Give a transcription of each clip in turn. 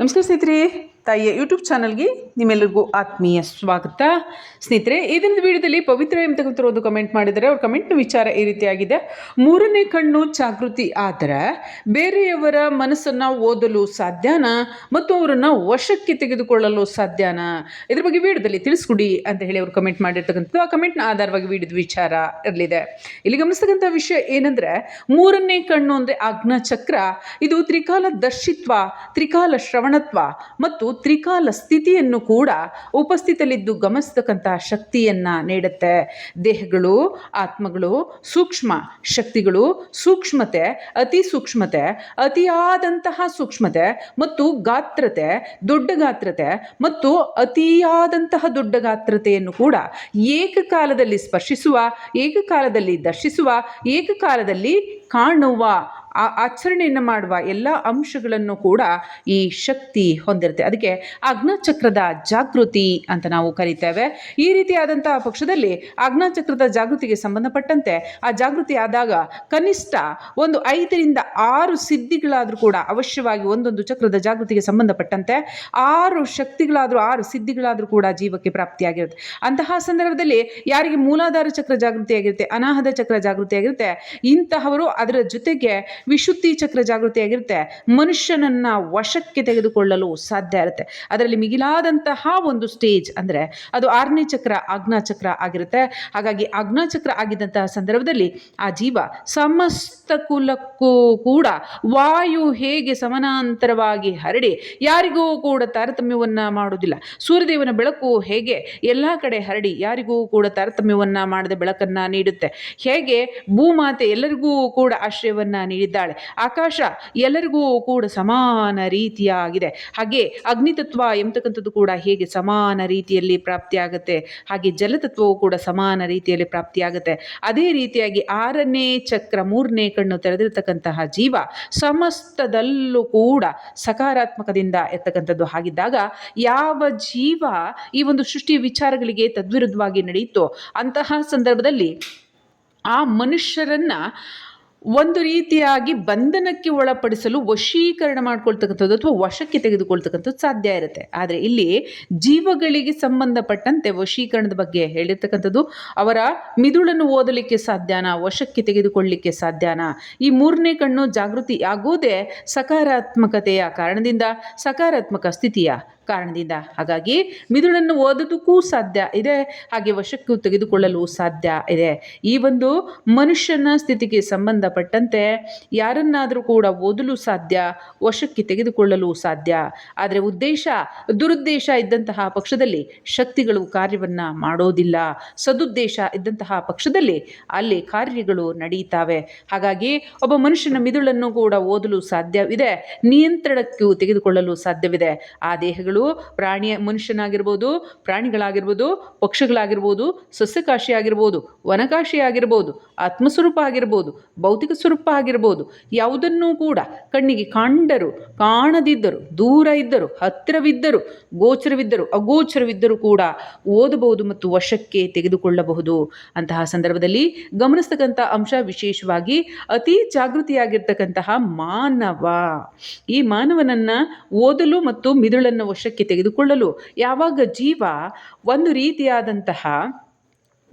ನಮಸ್ಕಾರ ಸ್ನೇಹಿತರೆ. ತಾಯಿಯ ಯೂಟ್ಯೂಬ್ ಚಾನಲ್ಗೆ ನಿಮ್ಮೆಲ್ಲರಿಗೂ ಆತ್ಮೀಯ ಸ್ವಾಗತ. ಸ್ನೇಹಿತರೆ, ಈ ದಿನದ ವಿಡಿಯೋದಲ್ಲಿ ಪವಿತ್ರ ಎಂಬ ಒಂದು ಕಮೆಂಟ್ ಮಾಡಿದರೆ ಅವ್ರ ಕಮೆಂಟ್ನ ವಿಚಾರ ಈ ರೀತಿಯಾಗಿದೆ. ಮೂರನೇ ಕಣ್ಣು ಜಾಗೃತಿ ಆದರೆ ಬೇರೆಯವರ ಮನಸ್ಸನ್ನು ಓದಲು ಸಾಧ್ಯನಾ ಮತ್ತು ಅವರನ್ನು ವಶಕ್ಕೆ ತೆಗೆದುಕೊಳ್ಳಲು ಸಾಧ್ಯನಾ? ಇದ್ರ ಬಗ್ಗೆ ವಿಡಿಯೋದಲ್ಲಿ ತಿಳಿಸ್ಕೊಡಿ ಅಂತ ಹೇಳಿ ಅವರು ಕಮೆಂಟ್ ಮಾಡಿರ್ತಕ್ಕಂಥದ್ದು. ಆ ಕಮೆಂಟ್ನ ಆಧಾರವಾಗಿ ವಿಡಿಯೋದ ವಿಚಾರ ಇರಲಿದೆ. ಇಲ್ಲಿ ಗಮನಿಸ್ತಕ್ಕಂಥ ವಿಷಯ ಏನಂದರೆ, ಮೂರನೇ ಕಣ್ಣು ಅಂದರೆ ಆಜ್ಞಾಚಕ್ರ. ಇದು ತ್ರಿಕಾಲ ದರ್ಶಿತ್ವ ತ್ರಿಕಾಲ ಶ್ರವಣತ್ವ ಮತ್ತು ತ್ರಿಕಾಲ ಸ್ಥಿತಿಯನ್ನು ಕೂಡ ಉಪಸ್ಥಿತಲಿದ್ದು ಗಮನಿಸ್ತಕ್ಕಂಥ ಶಕ್ತಿಯನ್ನು ನೀಡುತ್ತೆ. ದೇಹಗಳು, ಆತ್ಮಗಳು, ಸೂಕ್ಷ್ಮ ಶಕ್ತಿಗಳು, ಸೂಕ್ಷ್ಮತೆ, ಅತಿ ಸೂಕ್ಷ್ಮತೆ, ಅತಿಯಾದಂತಹ ಸೂಕ್ಷ್ಮತೆ ಮತ್ತು ಗಾತ್ರತೆ, ದೊಡ್ಡ ಗಾತ್ರತೆ ಮತ್ತು ಅತಿಯಾದಂತಹ ದೊಡ್ಡ ಗಾತ್ರತೆಯನ್ನು ಕೂಡ ಏಕಕಾಲದಲ್ಲಿ ಸ್ಪರ್ಶಿಸುವ, ಏಕಕಾಲದಲ್ಲಿ ದರ್ಶಿಸುವ, ಏಕಕಾಲದಲ್ಲಿ ಕಾಣುವ ಆ ಆಚರಣೆಯನ್ನು ಮಾಡುವ ಎಲ್ಲ ಅಂಶಗಳನ್ನು ಕೂಡ ಈ ಶಕ್ತಿ ಹೊಂದಿರುತ್ತೆ. ಅದಕ್ಕೆ ಅಗ್ನಚಕ್ರದ ಜಾಗೃತಿ ಅಂತ ನಾವು ಕರಿತೇವೆ. ಈ ರೀತಿಯಾದಂತಹ ಪಕ್ಷದಲ್ಲಿ ಅಗ್ನಚಕ್ರದ ಜಾಗೃತಿಗೆ ಸಂಬಂಧಪಟ್ಟಂತೆ ಆ ಜಾಗೃತಿ ಆದಾಗ ಕನಿಷ್ಠ ಒಂದು ಐದರಿಂದ ಆರು ಸಿದ್ಧಿಗಳಾದರೂ ಕೂಡ ಅವಶ್ಯವಾಗಿ ಒಂದೊಂದು ಚಕ್ರದ ಜಾಗೃತಿಗೆ ಸಂಬಂಧಪಟ್ಟಂತೆ ಆರು ಶಕ್ತಿಗಳಾದರೂ, ಆರು ಸಿದ್ಧಿಗಳಾದರೂ ಕೂಡ ಜೀವಕ್ಕೆ ಪ್ರಾಪ್ತಿಯಾಗಿರುತ್ತೆ. ಅಂತಹ ಸಂದರ್ಭದಲ್ಲಿ ಯಾರಿಗೆ ಮೂಲಾಧಾರ ಚಕ್ರ ಜಾಗೃತಿಯಾಗಿರುತ್ತೆ ಅನಾಹದ ಚಕ್ರ ಜಾಗೃತಿಯಾಗಿರುತ್ತೆ, ಇಂತಹವರು ಅದರ ಜೊತೆಗೆ ವಿಶುದ್ಧಿ ಚಕ್ರ ಜಾಗೃತಿಯಾಗಿರುತ್ತೆ. ಮನುಷ್ಯನನ್ನ ವಶಕ್ಕೆ ತೆಗೆದುಕೊಳ್ಳಲು ಸಾಧ್ಯ ಇರುತ್ತೆ. ಅದರಲ್ಲಿ ಮಿಗಿಲಾದಂತಹ ಒಂದು ಸ್ಟೇಜ್ ಅಂದರೆ ಅದು ಆರನೇ ಚಕ್ರ ಆಜ್ಞಾಚಕ್ರ ಆಗಿರುತ್ತೆ. ಹಾಗಾಗಿ ಆಜ್ಞಾಚಕ್ರ ಆಗಿದ್ದಂತಹ ಸಂದರ್ಭದಲ್ಲಿ ಆ ಜೀವ ಸಮಸ್ತ ಕುಲಕ್ಕೂ ಕೂಡ ವಾಯು ಹೇಗೆ ಸಮಾನಾಂತರವಾಗಿ ಹರಡಿ ಯಾರಿಗೂ ಕೂಡ ತಾರತಮ್ಯವನ್ನು ಮಾಡೋದಿಲ್ಲ ಸೂರ್ಯದೇವನ ಬೆಳಕು ಹೇಗೆ ಎಲ್ಲ ಕಡೆ ಹರಡಿ ಯಾರಿಗೂ ಕೂಡ ತಾರತಮ್ಯವನ್ನು ಮಾಡದೆ ಬೆಳಕನ್ನು ನೀಡುತ್ತೆ. ಹೇಗೆ ಭೂಮಾತೆ ಎಲ್ಲರಿಗೂ ಕೂಡ ಆಶ್ರಯವನ್ನು ನೀಡಿದ್ದಾಳೆ ಆಕಾಶ ಎಲ್ಲರಿಗೂ ಕೂಡ ಸಮಾನ ರೀತಿಯಾಗಿದೆ. ಹಾಗೆ ಅಗ್ನಿತತ್ವ ಎಂಬತಕ್ಕಂಥದ್ದು ಕೂಡ ಹೇಗೆ ಸಮಾನ ರೀತಿಯಲ್ಲಿ ಪ್ರಾಪ್ತಿಯಾಗುತ್ತೆ, ಹಾಗೆ ಜಲತತ್ವವು ಕೂಡ ಸಮಾನ ರೀತಿಯಲ್ಲಿ ಪ್ರಾಪ್ತಿಯಾಗುತ್ತೆ. ಅದೇ ರೀತಿಯಾಗಿ ಆರನೇ ಚಕ್ರ, ಮೂರನೇ ಕಣ್ಣು ತೆರೆದಿರ್ತಕ್ಕಂತಹ ಜೀವ ಸಮಸ್ತದಲ್ಲೂ ಕೂಡ ಸಕಾರಾತ್ಮಕದಿಂದ ಇರ್ತಕ್ಕಂಥದ್ದು ಹಾಗಿದ್ದಾಗ ಯಾವ ಜೀವ ಈ ಒಂದು ಸೃಷ್ಟಿ ವಿಚಾರಗಳಿಗೆ ತದ್ವಿರುದ್ಧವಾಗಿ ನಡೆಯುತ್ತೋ ಅಂತಹ ಸಂದರ್ಭದಲ್ಲಿ ಆ ಮನುಷ್ಯರನ್ನ ಒಂದು ರೀತಿಯಾಗಿ ಬಂಧನಕ್ಕೆ ಒಳಪಡಿಸಲು ವಶೀಕರಣ ಮಾಡ್ಕೊಳ್ತಕ್ಕಂಥದ್ದು ಅಥವಾ ವಶಕ್ಕೆ ತೆಗೆದುಕೊಳ್ತಕ್ಕಂಥದ್ದು ಸಾಧ್ಯ ಇರುತ್ತೆ. ಆದರೆ ಇಲ್ಲಿ ಜೀವಗಳಿಗೆ ಸಂಬಂಧಪಟ್ಟಂತೆ ವಶೀಕರಣದ ಬಗ್ಗೆ ಹೇಳಿರ್ತಕ್ಕಂಥದ್ದು ಅವರ ಮಿದುಳನ್ನು ಓದಲಿಕ್ಕೆ ಸಾಧ್ಯನಾ, ವಶಕ್ಕೆ ತೆಗೆದುಕೊಳ್ಳಲಿಕ್ಕೆ ಸಾಧ್ಯನಾ? ಈ ಮೂರನೇ ಕಣ್ಣು ಜಾಗೃತಿ ಆಗೋದೇ ಸಕಾರಾತ್ಮಕತೆಯ ಕಾರಣದಿಂದ, ಸಕಾರಾತ್ಮಕ ಸ್ಥಿತಿಯ ಕಾರಣದಿಂದ. ಹಾಗಾಗಿ ಮಿದುಳನ್ನು ಓದೋದಕ್ಕೂ ಸಾಧ್ಯ ಇದೆ. ಹಾಗೆ ವಶಕ್ಕೂ ತೆಗೆದುಕೊಳ್ಳಲು ಸಾಧ್ಯ ಇದೆ. ಈ ಒಂದು ಮನುಷ್ಯನ ಸ್ಥಿತಿಗೆ ಸಂಬಂಧಪಟ್ಟಂತೆ ಯಾರನ್ನಾದರೂ ಕೂಡ ಓದಲು ಸಾಧ್ಯ, ವಶಕ್ಕೆ ತೆಗೆದುಕೊಳ್ಳಲು ಸಾಧ್ಯ. ಆದರೆ ಉದ್ದೇಶ, ದುರುದ್ದೇಶ ಇದ್ದಂತಹ ಪಕ್ಷದಲ್ಲಿ ಶಕ್ತಿಗಳು ಕಾರ್ಯವನ್ನು ಮಾಡೋದಿಲ್ಲ. ಸದುದ್ದೇಶ ಇದ್ದಂತಹ ಪಕ್ಷದಲ್ಲಿ ಅಲ್ಲಿ ಕಾರ್ಯಗಳು ನಡೆಯುತ್ತವೆ ಹಾಗಾಗಿ ಒಬ್ಬ ಮನುಷ್ಯನ ಮಿದುಳನ್ನು ಕೂಡ ಓದಲು ಸಾಧ್ಯವಿದೆ. ನಿಯಂತ್ರಣಕ್ಕೂ ತೆಗೆದುಕೊಳ್ಳಲು ಸಾಧ್ಯವಿದೆ. ಆ ದೇಹಗಳು ಪ್ರಾಣಿಯ ಮನುಷ್ಯನಾಗಿರ್ಬೋದು, ಪ್ರಾಣಿಗಳಾಗಿರ್ಬೋದು, ಪಕ್ಷಿಗಳಾಗಿರ್ಬೋದು, ಸಸ್ಯಕಾಶಿ ಆಗಿರ್ಬೋದು, ವನಕಾಶಿ ಆಗಿರ್ಬೋದು, ಆತ್ಮಸ್ವರೂಪ ಆಗಿರ್ಬೋದು, ಭೌತಿಕ ಸ್ವರೂಪ ಆಗಿರ್ಬೋದು, ಯಾವುದನ್ನೂ ಕೂಡ ಕಣ್ಣಿಗೆ ಕಂಡರು ಕಾಣದಿದ್ದರು, ದೂರ ಇದ್ದರು, ಹತ್ತಿರವಿದ್ದರು, ಗೋಚರವಿದ್ದರು, ಅಗೋಚರವಿದ್ದರೂ ಕೂಡ ಓದಬಹುದು ಮತ್ತು ವಶಕ್ಕೆ ತೆಗೆದುಕೊಳ್ಳಬಹುದು. ಅಂತಹ ಸಂದರ್ಭದಲ್ಲಿ ಗಮನಿಸ್ತಕ್ಕಂಥ ಅಂಶ ವಿಶೇಷವಾಗಿ ಅತಿ ಜಾಗೃತಿಯಾಗಿರ್ತಕ್ಕಂತಹ ಮಾನವ. ಈ ಮಾನವನನ್ನು ಓದಲು ಮತ್ತು ಮಿದುಳನ್ನು ವಶಕ್ಕೆ ತೆಗೆದುಕೊಳ್ಳಲು ಯಾವಾಗ ಜೀವ ಒಂದು ರೀತಿಯಾದಂತಹ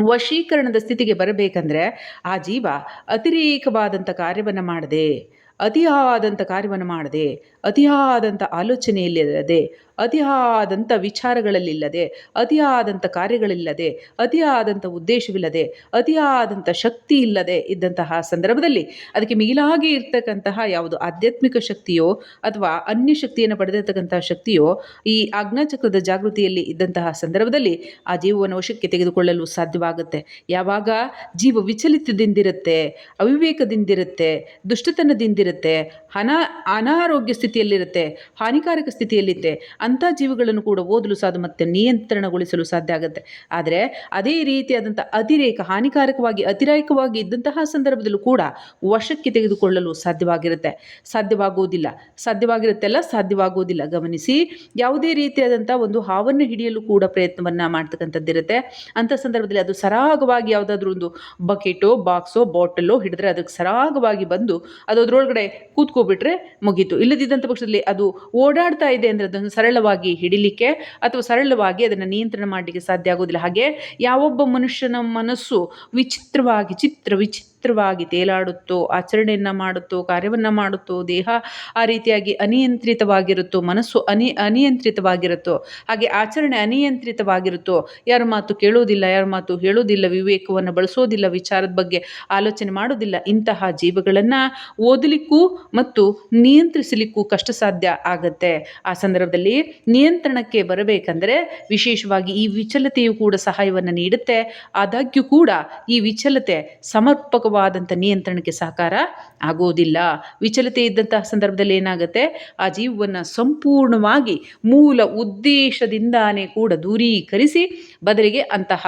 ವಶೀಕರಣದ ಸ್ಥಿತಿಗೆ ಬರಬೇಕಂದ್ರೆ ಆ ಜೀವ ಅತಿರೇಕವಾದಂಥ ಕಾರ್ಯವನ್ನು ಮಾಡದೆ, ಅತಿಯಾದಂಥ ಕಾರ್ಯವನ್ನು ಮಾಡದೆ, ಅತಿಯಾದಂಥ ಆಲೋಚನೆಯಲ್ಲಿಲ್ಲದೆ ಅತಿಯಾದಂಥ ವಿಚಾರಗಳಲ್ಲಿಲ್ಲದೆ, ಅತಿಯಾದಂಥ ಕಾರ್ಯಗಳಿಲ್ಲದೆ, ಅತಿಯಾದಂಥ ಉದ್ದೇಶವಿಲ್ಲದೆ, ಅತಿಯಾದಂಥ ಶಕ್ತಿ ಇಲ್ಲದೆ ಇದ್ದಂತಹ ಸಂದರ್ಭದಲ್ಲಿ ಅದಕ್ಕೆ ಮಿಗಿಲಾಗಿ ಇರ್ತಕ್ಕಂತಹ ಯಾವುದು ಆಧ್ಯಾತ್ಮಿಕ ಶಕ್ತಿಯೋ ಅಥವಾ ಅನ್ಯ ಶಕ್ತಿಯನ್ನು ಪಡೆದಿರ್ತಕ್ಕಂತಹ ಶಕ್ತಿಯೋ ಈ ಆಜ್ಞಾಚಕ್ರದ ಜಾಗೃತಿಯಲ್ಲಿ ಇದ್ದಂತಹ ಸಂದರ್ಭದಲ್ಲಿ ಆ ಜೀವವನ್ನು ವಶಕ್ಕೆ ತೆಗೆದುಕೊಳ್ಳಲು ಸಾಧ್ಯವಾಗುತ್ತೆ. ಯಾವಾಗ ಜೀವ ವಿಚಲಿತದಿಂದಿರುತ್ತೆ, ಅವಿವೇಕದಿಂದಿರುತ್ತೆ, ದುಷ್ಟತನದಿಂದಿರುತ್ತೆ ಹನ ಅನಾರೋಗ್ಯ ಸ್ಥಿತಿಯಲ್ಲಿರುತ್ತೆ, ಹಾನಿಕಾರಕ ಸ್ಥಿತಿಯಲ್ಲಿರುತ್ತೆ ಅಂಥ ಜೀವಿಗಳನ್ನು ಕೂಡ ಓದಲು ಸಾಧ್ಯ ಮತ್ತು ನಿಯಂತ್ರಣಗೊಳಿಸಲು ಸಾಧ್ಯ ಆಗುತ್ತೆ. ಆದರೆ ಅದೇ ರೀತಿಯಾದಂಥ ಅತಿರೇಕ, ಹಾನಿಕಾರಕವಾಗಿ, ಅತಿರೇಕವಾಗಿ ಇದ್ದಂತಹ ಸಂದರ್ಭದಲ್ಲೂ ಕೂಡ ವಶಕ್ಕೆ ತೆಗೆದುಕೊಳ್ಳಲು ಸಾಧ್ಯವಾಗಿರುತ್ತೆ. ಸಾಧ್ಯವಾಗುವುದಿಲ್ಲ. ಸಾಧ್ಯವಾಗಿರುತ್ತೆಲ್ಲ ಸಾಧ್ಯವಾಗುವುದಿಲ್ಲ. ಗಮನಿಸಿ, ಯಾವುದೇ ರೀತಿಯಾದಂಥ ಒಂದು ಹಾವನ್ನು ಹಿಡಿಯಲು ಕೂಡ ಪ್ರಯತ್ನವನ್ನು ಮಾಡ್ತಕ್ಕಂಥದ್ದಿರುತ್ತೆ. ಅಂಥ ಸಂದರ್ಭದಲ್ಲಿ ಅದು ಸರಾಗವಾಗಿ ಯಾವುದಾದ್ರೂ ಒಂದು ಬಕೆಟೋ, ಬಾಕ್ಸೋ, ಬಾಟಲೋ ಹಿಡಿದ್ರೆ ಅದಕ್ಕೆ ಸರಾಗವಾಗಿ ಬಂದು ಅದು ಅದರೊಳಗಡೆ ಕೂತ್ಕೋಬಿಟ್ರೆ ಮುಗೀತು. ಇಲ್ಲದಿದ್ದಂಥ ಪಕ್ಷದಲ್ಲಿ ಅದು ಓಡಾಡ್ತಾ ಇದೆ ಅಂದರೆ ಅದನ್ನು ಸರಳವಾಗಿ ಹಿಡಿಲಿಕ್ಕೆ ಅಥವಾ ಸರಳವಾಗಿ ಅದನ್ನು ನಿಯಂತ್ರಣ ಮಾಡಲಿಕ್ಕೆ ಸಾಧ್ಯ ಆಗೋದಿಲ್ಲ ಹಾಗೆ ಯಾವೊಬ್ಬ ಮನುಷ್ಯನ ಮನಸ್ಸು ವಿಚಿತ್ರವಾಗಿ, ಚಿತ್ರ ವಿಚಿತ್ರವಾಗಿ ತೇಲಾಡುತ್ತೋ, ಆಚರಣೆಯನ್ನು ಮಾಡುತ್ತೋ, ಕಾರ್ಯವನ್ನು ಮಾಡುತ್ತೋ, ದೇಹ ಆ ರೀತಿಯಾಗಿ ಅನಿಯಂತ್ರಿತವಾಗಿರುತ್ತೋ, ಮನಸ್ಸು ಅನಿ, ಅನಿಯಂತ್ರಿತವಾಗಿರುತ್ತೋ, ಹಾಗೆ ಆಚರಣೆ ಅನಿಯಂತ್ರಿತವಾಗಿರುತ್ತೋ, ಯಾರ ಮಾತು ಕೇಳೋದಿಲ್ಲ, ಯಾರ ಮಾತು ಹೇಳೋದಿಲ್ಲ, ವಿವೇಕವನ್ನು ಬಳಸೋದಿಲ್ಲ, ವಿಚಾರದ ಬಗ್ಗೆ ಆಲೋಚನೆ ಮಾಡೋದಿಲ್ಲ, ಇಂತಹ ಜೀವಗಳನ್ನು ಓದಲಿಕ್ಕೂ ಮತ್ತು ನಿಯಂತ್ರಿಸಲಿಕ್ಕೂ ಕಷ್ಟ ಸಾಧ್ಯ ಆಗುತ್ತೆ. ಆ ಸಂದರ್ಭದಲ್ಲಿ ನಿಯಂತ್ರಣಕ್ಕೆ ಬರಬೇಕಂದ್ರೆ ವಿಶೇಷವಾಗಿ ಈ ವಿಚಲತೆಯು ಕೂಡ ಸಹಾಯವನ್ನು ನೀಡುತ್ತೆ. ಆದಾಗ್ಯೂ ಕೂಡ ಈ ವಿಚಲತೆ ಸಮರ್ಪಕವಾದಂಥ ನಿಯಂತ್ರಣಕ್ಕೆ ಸಹಕಾರ ಆಗೋದಿಲ್ಲ. ವಿಚಲತೆ ಇದ್ದಂತಹ ಸಂದರ್ಭದಲ್ಲಿ ಏನಾಗುತ್ತೆ? ಆ ಜೀವವನ್ನು ಸಂಪೂರ್ಣವಾಗಿ ಮೂಲ ಉದ್ದೇಶದಿಂದಾನೇ ಕೂಡ ದೂರೀಕರಿಸಿ ಬದಲಿಗೆ ಅಂತಹ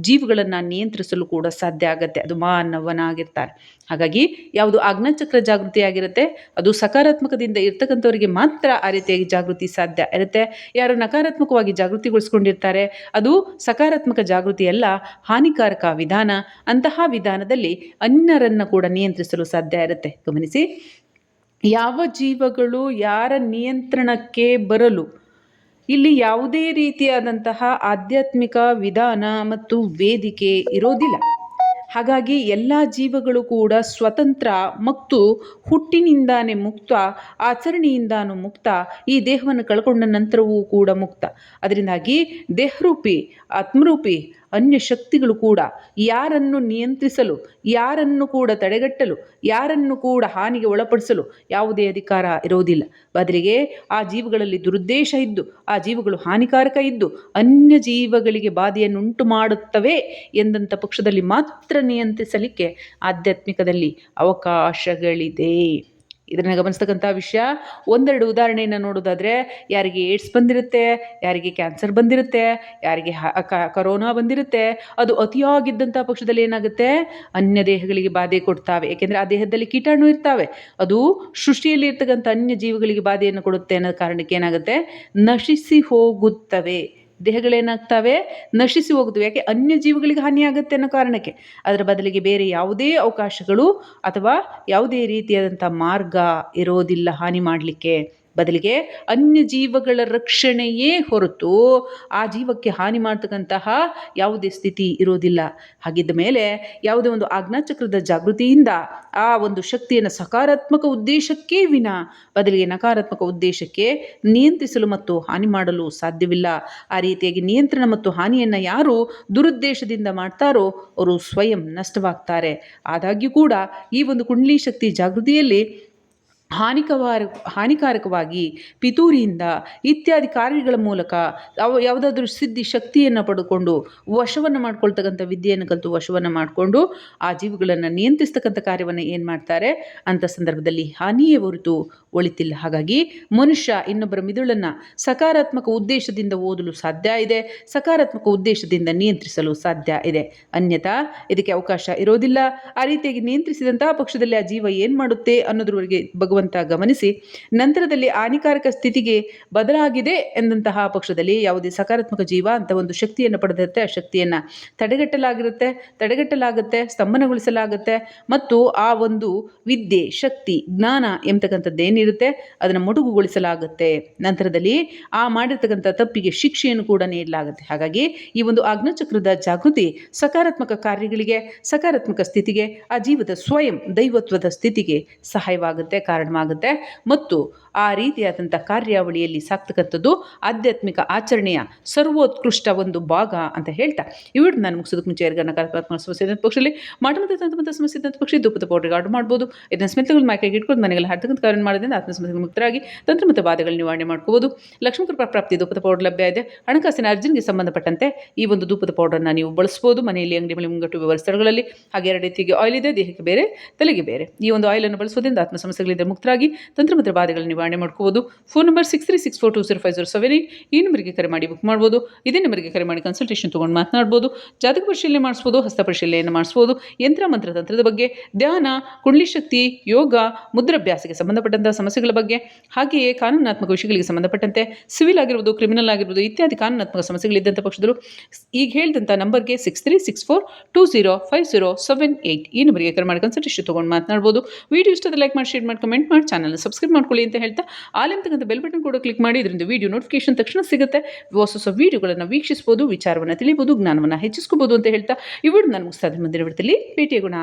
ಜೀವಗಳನ್ನು ನಿಯಂತ್ರಿಸಲು ಕೂಡ ಸಾಧ್ಯ ಆಗುತ್ತೆ. ಅದು ಮಾನವನಾಗಿರ್ತಾರೆ ಹಾಗಾಗಿ ಯಾವುದು ಆಜ್ಞಾಚಕ್ರ ಜಾಗೃತಿ ಆಗಿರುತ್ತೆ, ಅದು ಸಕಾರಾತ್ಮಕದಿಂದ ಇರ್ತಕ್ಕಂಥವರಿಗೆ ಮಾತ್ರ ಆ ರೀತಿಯಾಗಿ ಜಾಗೃತಿ ಸಾಧ್ಯ ಇರುತ್ತೆ. ಯಾರು ನಕಾರಾತ್ಮಕವಾಗಿ ಜಾಗೃತಿಗೊಳಿಸ್ಕೊಂಡಿರ್ತಾರೆ, ಅದು ಸಕಾರಾತ್ಮಕ ಜಾಗೃತಿಯಲ್ಲ ಹಾನಿಕಾರಕ ವಿಧಾನ. ಅಂತಹ ವಿಧಾನದಲ್ಲಿ ಅನ್ಯರನ್ನು ಕೂಡ ನಿಯಂತ್ರಿಸಲು ಸಾಧ್ಯ ಇರುತ್ತೆ. ಗಮನಿಸಿ, ಯಾವ ಜೀವಗಳು ಯಾರ ನಿಯಂತ್ರಣಕ್ಕೆ ಬರಲು, ಇಲ್ಲಿ ಯಾವುದೇ ರೀತಿಯಾದಂತಹ ಆಧ್ಯಾತ್ಮಿಕ ವಿಧಾನ ಮತ್ತು ವೇದಿಕೆ ಇರೋದಿಲ್ಲ. ಹಾಗಾಗಿ ಎಲ್ಲ ಜೀವಗಳು ಕೂಡ ಸ್ವತಂತ್ರ ಮತ್ತು ಹುಟ್ಟಿನಿಂದಾನೇ ಮುಕ್ತ, ಆಚರಣೆಯಿಂದಾನು ಮುಕ್ತ, ಈ ದೇಹವನ್ನು ಕಳ್ಕೊಂಡ ನಂತರವೂ ಕೂಡ ಮುಕ್ತ. ಅದರಿಂದಾಗಿ ದೇಹರೂಪಿ, ಆತ್ಮರೂಪಿ ಅನ್ಯ ಶಕ್ತಿಗಳು ಕೂಡ ಯಾರನ್ನು ನಿಯಂತ್ರಿಸಲು, ಯಾರನ್ನು ಕೂಡ ತಡೆಗಟ್ಟಲು, ಯಾರನ್ನು ಕೂಡ ಹಾನಿಗೆ ಒಳಪಡಿಸಲು ಯಾವುದೇ ಅಧಿಕಾರ ಇರೋದಿಲ್ಲ ಬದಲಿಗೆ ಆ ಜೀವಗಳಲ್ಲಿ ದುರುದ್ದೇಶ ಇದ್ದು, ಆ ಜೀವಗಳು ಹಾನಿಕಾರಕ ಇದ್ದು ಅನ್ಯ ಜೀವಗಳಿಗೆ ಬಾಧೆಯನ್ನುಂಟು ಮಾಡುತ್ತವೆ ಎಂದಂಥ ಪಕ್ಷದಲ್ಲಿ ಮಾತ್ರ ನಿಯಂತ್ರಿಸಲಿಕ್ಕೆ ಆಧ್ಯಾತ್ಮಿಕದಲ್ಲಿ ಅವಕಾಶಗಳಿದೆ. ಇದನ್ನು ಗಮನಿಸ್ತಕ್ಕಂಥ ವಿಷಯ. ಒಂದೆರಡು ಉದಾಹರಣೆಯನ್ನು ನೋಡೋದಾದರೆ, ಯಾರಿಗೆ ಏಡ್ಸ್ ಬಂದಿರುತ್ತೆ, ಯಾರಿಗೆ ಕ್ಯಾನ್ಸರ್ ಬಂದಿರುತ್ತೆ, ಯಾರಿಗೆ ಕರೋನಾ ಬಂದಿರುತ್ತೆ, ಅದು ಅತಿಯಾಗಿದ್ದಂಥ ಪಕ್ಷದಲ್ಲಿ ಏನಾಗುತ್ತೆ? ಅನ್ಯ ದೇಹಗಳಿಗೆ ಬಾಧೆ ಕೊಡ್ತಾವೆ. ಏಕೆಂದರೆ ಆ ದೇಹದಲ್ಲಿ ಕೀಟಾಣು ಇರ್ತಾವೆ. ಅದು ಸೃಷ್ಟಿಯಲ್ಲಿ ಇರ್ತಕ್ಕಂಥ ಅನ್ಯ ಜೀವಿಗಳಿಗೆ ಬಾಧೆಯನ್ನು ಕೊಡುತ್ತೆ ಅನ್ನೋ ಕಾರಣಕ್ಕೆ ಏನಾಗುತ್ತೆ? ನಶಿಸಿ ಹೋಗುತ್ತವೆ. ದೇಹಗಳೇನಾಗ್ತವೆ? ನಶಿಸಿ ಹೋಗುತ್ತವೆ. ಯಾಕೆ? ಅನ್ಯ ಜೀವಿಗಳಿಗೆ ಹಾನಿಯಾಗುತ್ತೆ ಅನ್ನೋ ಕಾರಣಕ್ಕೆ. ಅದರ ಬದಲಿಗೆ ಬೇರೆ ಯಾವುದೇ ಅವಕಾಶಗಳು ಅಥವಾ ಯಾವುದೇ ರೀತಿಯಾದಂಥ ಮಾರ್ಗ ಇರೋದಿಲ್ಲ ಹಾನಿ ಮಾಡಲಿಕ್ಕೆ. ಬದಲಿಗೆ ಅನ್ಯ ಜೀವಗಳ ರಕ್ಷಣೆಯೇ ಹೊರತು ಆ ಜೀವಕ್ಕೆ ಹಾನಿ ಮಾಡ್ತಕ್ಕಂತಹ ಯಾವುದೇ ಸ್ಥಿತಿ ಇರೋದಿಲ್ಲ. ಹಾಗಿದ್ದ ಮೇಲೆ ಯಾವುದೇ ಒಂದು ಆಜ್ಞಾಚಕ್ರದ ಜಾಗೃತಿಯಿಂದ ಆ ಒಂದು ಶಕ್ತಿಯನ್ನು ಸಕಾರಾತ್ಮಕ ಉದ್ದೇಶಕ್ಕೇ ವಿನ ಬದಲಿಗೆ ನಕಾರಾತ್ಮಕ ಉದ್ದೇಶಕ್ಕೆ ನಿಯಂತ್ರಿಸಲು ಮತ್ತು ಹಾನಿ ಮಾಡಲು ಸಾಧ್ಯವಿಲ್ಲ. ಆ ರೀತಿಯಾಗಿ ನಿಯಂತ್ರಣ ಮತ್ತು ಹಾನಿಯನ್ನು ಯಾರು ದುರುದ್ದೇಶದಿಂದ ಮಾಡ್ತಾರೋ ಅವರು ಸ್ವಯಂ ನಷ್ಟವಾಗ್ತಾರೆ. ಆದಾಗ್ಯೂ ಕೂಡ ಈ ಒಂದು ಕುಂಡಲಿ ಶಕ್ತಿ ಜಾಗೃತಿಯಲ್ಲಿ ಹಾನಿಕವಾರ, ಹಾನಿಕಾರಕವಾಗಿ ಪಿತೂರಿಯಿಂದ ಇತ್ಯಾದಿ ಕಾರ್ಯಗಳ ಮೂಲಕ ಅವು ಯಾವುದಾದ್ರೂ ಸಿದ್ಧಿ ಶಕ್ತಿಯನ್ನು ಪಡ್ಕೊಂಡು ವಶವನ್ನು ಮಾಡ್ಕೊಳ್ತಕ್ಕಂಥ ವಿದ್ಯೆಯನ್ನು ಕಲಿತು ವಶವನ್ನು ಮಾಡಿಕೊಂಡು ಆ ಜೀವಿಗಳನ್ನು ನಿಯಂತ್ರಿಸ್ತಕ್ಕಂಥ ಕಾರ್ಯವನ್ನು ಏನು ಮಾಡ್ತಾರೆ? ಅಂಥ ಸಂದರ್ಭದಲ್ಲಿ ಹಾನಿಯೇ ಹೊರತು ಒಳಿತಿಲ್ಲ. ಹಾಗಾಗಿ ಮನುಷ್ಯ ಇನ್ನೊಬ್ಬರ ಮಿದುಳನ್ನು ಸಕಾರಾತ್ಮಕ ಉದ್ದೇಶದಿಂದ ಓದಲು ಸಾಧ್ಯ ಇದೆ. ಸಕಾರಾತ್ಮಕ ಉದ್ದೇಶದಿಂದ ನಿಯಂತ್ರಿಸಲು ಸಾಧ್ಯ ಇದೆ. ಅನ್ಯಥಾ ಇದಕ್ಕೆ ಅವಕಾಶ ಇರೋದಿಲ್ಲ. ಆ ರೀತಿಯಾಗಿ ನಿಯಂತ್ರಿಸಿದಂತಹ ಪಕ್ಷದಲ್ಲಿ ಆ ಜೀವ ಏನು ಮಾಡುತ್ತೆ ಅನ್ನೋದ್ರವರೆಗೆ ಭಗವಂತ ಗಮನಿಸಿ ನಂತರದಲ್ಲಿ ಹಾನಿಕಾರಕ ಸ್ಥಿತಿಗೆ ಬದಲಾಗಿದೆ ಎಂದಂತಹ ಪಕ್ಷದಲ್ಲಿ ಯಾವುದೇ ಸಕಾರಾತ್ಮಕ ಜೀವ ಅಂತ ಒಂದು ಶಕ್ತಿಯನ್ನು ಪಡೆದಿರುತ್ತೆ. ಆ ಶಕ್ತಿಯನ್ನು ತಡೆಗಟ್ಟಲಾಗಿರುತ್ತೆ, ತಡೆಗಟ್ಟಲಾಗುತ್ತೆ ಸ್ತಂಭನಗೊಳಿಸಲಾಗುತ್ತೆ ಮತ್ತು ಆ ಒಂದು ವಿದ್ಯೆ, ಶಕ್ತಿ, ಜ್ಞಾನ ಎಂಬತಕ್ಕಂಥದ್ದೇನಿರುತ್ತೆ ಅದನ್ನು ಮೊಟಕುಗೊಳಿಸಲಾಗುತ್ತೆ ನಂತರದಲ್ಲಿ ಆ ಮಾಡಿರ್ತಕ್ಕಂಥ ತಪ್ಪಿಗೆ ಶಿಕ್ಷೆಯನ್ನು ಕೂಡ ನೀಡಲಾಗುತ್ತೆ. ಹಾಗಾಗಿ ಈ ಒಂದು ಅಗ್ನಚಕ್ರದ ಜಾಗೃತಿ ಸಕಾರಾತ್ಮಕ ಕಾರ್ಯಗಳಿಗೆ, ಸಕಾರಾತ್ಮಕ ಸ್ಥಿತಿಗೆ, ಆ ಜೀವದ ಸ್ವಯಂ ದೈವತ್ವದ ಸ್ಥಿತಿಗೆ ಸಹಾಯವಾಗುತ್ತೆ. ಕಾರಣವಾಗುತ್ತೆ ಮತ್ತು ಆ ರೀತಿಯಾದಂಥ ಕಾರ್ಯಾವಳಿಯಲ್ಲಿ ಸಾಕ್ತಕ್ಕಂಥದ್ದು ಆಧ್ಯಾತ್ಮಿಕ ಆಚರಣೆಯ ಸರ್ವೋತ್ಕೃಷ್ಟ ಒಂದು ಭಾಗ ಅಂತ ಹೇಳ್ತಾ. ಇವಿಡ್ ನಾನು ಮುಗಿಸೋದಕ್ಕೆ ಮುಂಚೆ ಯಾರಿಗಾರ ನಕಾರಾತ್ಮಕ ಸಮಸ್ಯೆ ಇದ್ದಂಥ ಪಕ್ಷದಲ್ಲಿ ಮಾಟಮತ ತಂತ್ರಮತ ಸಮಸ್ಯೆ ಇದ್ದಂಥ ಪಕ್ಷ ದುಪ್ಪದ ಪೌಡ್ರಿಗೆ ಆರ್ಡರ್ ಮಾಡ್ಬೋದು. ಇದನ್ನು ಸ್ಮಿತಗಳು ಮೈಕೈಗೆ ಇಟ್ಕೊಂಡು ಮನೆಗೆಲ್ಲ ಹರ್ತಕ್ಕಂಥ ಕಾರ್ಯ ಮಾಡೋದ್ರಿಂದ ಆತ್ಮ ಸಮಸ್ಯೆ ಮುಕ್ತರಾಗಿ ತಂತ್ರ ಮತ್ತು ಬಾಧೆಗಳು ನಿವಾರಣೆ ಮಾಡ್ಕೋಬೋದು. ಲಕ್ಷ್ಮೀ ಕೃಪಾ ಪ್ರಾಪ್ತಿ ಧೂಪದ ಪೌಡರ್ ಲಭ್ಯ ಇದೆ. ಹಣಕಾಸಿನ ಅರ್ಜನ್ಗೆ ಸಂಬಂಧಪಟ್ಟಂತೆ ಈ ಒಂದು ಧೂಪದ ಪೌಡರ್ನ ನೀವು ಬಳಸ್ಬೋದು. ಮನೆಯಲ್ಲಿ ಅಂಗಡಿ ಮನೆ ಮುಂಗಟ್ಟು ವ್ಯವಹಾರ ಸ್ಥಳಗಳಲ್ಲಿ ಹಾಗೆ ಎರಡು ರೀತಿಗೆ ಆಯಿಲ್ ಇದೆ, ದೇಹಕ್ಕೆ ಬೇರೆ, ತಲೆಗೆ ಬೇರೆ. ಈ ಒಂದು ಆಯಿಲನ್ನು ಬಳಸೋದ್ರಿಂದ ಆತ್ಮ ಸಮಸ್ಯೆಗಳಿಂದ ಮುಕ್ತರಾಗಿ ತಂತ್ರಮಂತ್ರ ಬಾಧೆಗಳನ್ನು ನಿವಾರಣೆ ಮಾಡ್ಕೋಬೋದು. Phone number six three six four two zero five zero seven eight ಈ ನಂಬರಿಗೆ ಕರೆ ಮಾಡಿ ಬುಕ್ ಮಾಡ್ಬೋದು. ಇದೇ ನಂಬರಿಗೆ ಕರೆ ಮಾಡಿ ಕನ್ಸಲ್ಟೇಷನ್ ತೊಗೊಂಡು ಮಾತನಾಡ್ಬೋದು. ಜಾತಕ ಪರಿಶೀಲನೆ ಮಾಡಿಸ್ಬೋದು, ಹಸ್ತ ಪರಿಶೀಲನೆಯನ್ನು ಮಾಡಿಸ್ಬೋದು. ಯಂತ್ರ ಮಂತ್ರ ತಂತ್ರದ ಬಗ್ಗೆ, ಧ್ಯಾನ, ಕುಂಡ್ಲಿ ಶಕ್ತಿ, ಯೋಗ, ಮುದ್ರಾಭ್ಯಾಸಕ್ಕೆ ಸಂಬಂಧಪಟ್ಟಂತಹ ಸಮಸ್ಯೆಗಳ ಬಗ್ಗೆ, ಹಾಗೆಯೇ ಕಾನೂನಾತ್ಮಕ ವಿಷಯಗಳಿಗೆ ಸಂಬಂಧಪಟ್ಟಂತೆ ಸಿವಿಲ್ ಆಗಿರ್ಬೋದು ಕ್ರಿಮಿನಲ್ ಆಗಿರ್ಬೋದು, ಇತ್ಯಾದಿ ಕಾನೂನಾತ್ಮಕ ಸಮಸ್ಯೆಗಳಿದ್ದಂಥ ಪಕ್ಷದಲ್ಲೂ ಈಗ ಹೇಳಿದಂಥ ನಂಬರ್ಗೆ six three six four two zero five zero seven eight ಈ ನಂಬರಿಗೆ ಕರೆ ಮಾಡಿ ಕನ್ಸಲ್ಟೇಷನ್ ತೊಗೊಂಡು ಮಾತನಾಡ್ಬೋದು. ವಿಡಿಯೋ ಇಷ್ಟದ ಲೈಕ್ ಮಾಡಿ ಶೇರ್ ಮಾಡಿ ಕಮೆಂಟ್ ಮಾಡಿ, ಚಾನಲ್ನ ಸಬ್ಸ್ಕ್ರೈಬ್ ಮಾಡ್ಕೊಳ್ಳಿ ಅಂತ ಹೇಳ್ತಾ ಆಲಿಂತಕ್ಕಂಥ ಬೆಲ್ ಬಟನ್ ಕೂಡ ಕ್ಲಿಕ್ ಮಾಡಿ, ಇದರಿಂದ ವಿಡಿಯೋ ನೋಟಿಫಿಕೇಶನ್ ತಕ್ಷಣ ಸಿಗುತ್ತೆ. ಹೊಸ ಹೊಸ ವೀಡಿಯೋಗಳನ್ನು ವೀಕ್ಷಿಸ್ಬೋದು, ವಿಚಾರವನ್ನು ತಿಳಿಬೋದು, ಜ್ಞಾನವನ್ನು ಹೆಚ್ಚಿಸ್ಕೋಬೋದು ಅಂತ ಹೇಳ್ತಾ ವಿಡಿಯೋ ನಾನು ಮುಗಿಸ್ತಾ ಮುಂದಿನ ವಿಡಿಯೋದಲ್ಲಿ ಭೇಟಿಯಾಗೋಣ.